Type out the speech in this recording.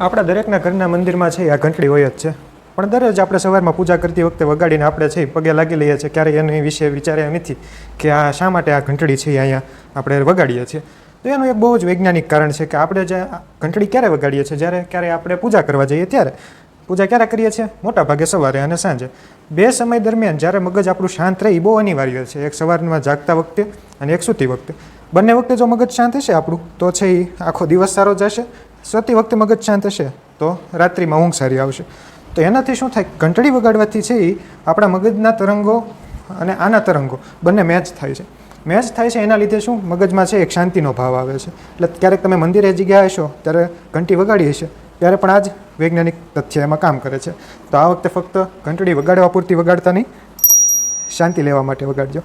આપણા દરેકના ઘરના મંદિરમાં છે, આ ઘંટડી હોય જ છે. પણ દરરોજ આપણે સવારમાં પૂજા કરતી વખતે વગાડીને આપણે છે પગે લાગી લઈએ છીએ. ક્યારેય એની વિશે વિચાર્યા નથી કે આ શા માટે આ ઘંટડી છે અહીંયા આપણે વગાડીએ છીએ. તો એનું એક બહુ જ વૈજ્ઞાનિક કારણ છે કે આપણે જે ઘંટડી ક્યારે વગાડીએ છીએ? જ્યારે ક્યારે આપણે પૂજા કરવા જઈએ ત્યારે. પૂજા ક્યારે કરીએ છીએ? મોટા ભાગે સવારે અને સાંજે. બે સમય દરમિયાન જ્યારે મગજ આપણું શાંત રહે, એ બહુ અનિવાર્ય છે. એક સવારમાં જાગતા વખતે અને એક સૂતી વખતે. બંને વખતે જો મગજ શાંત હશે આપણું, તો છે, એ આખો દિવસ સારો જશે. સૂતી વખતે મગજ શાંત હશે, તો રાત્રિમાં ઊંઘ સારી આવશે. તો એનાથી શું થાય? ઘંટડી વગાડવાથી છે એ આપણા મગજના તરંગો અને આના તરંગો બંને મેચ થાય છે. મેચ થાય છે એના લીધે શું? મગજમાં છે એક શાંતિનો ભાવ આવે છે. એટલે ક્યારેક તમે મંદિરે હજી ગયા હશો, ત્યારે ઘંટી વગાડી હશે, ત્યારે પણ આ જ વૈજ્ઞાનિક તથ્ય એમાં કામ કરે છે. તો આ વખતે ફક્ત ઘંટડી વગાડવા પૂરતી વગાડતા નહીં, શાંતિ લેવા માટે વગાડજો.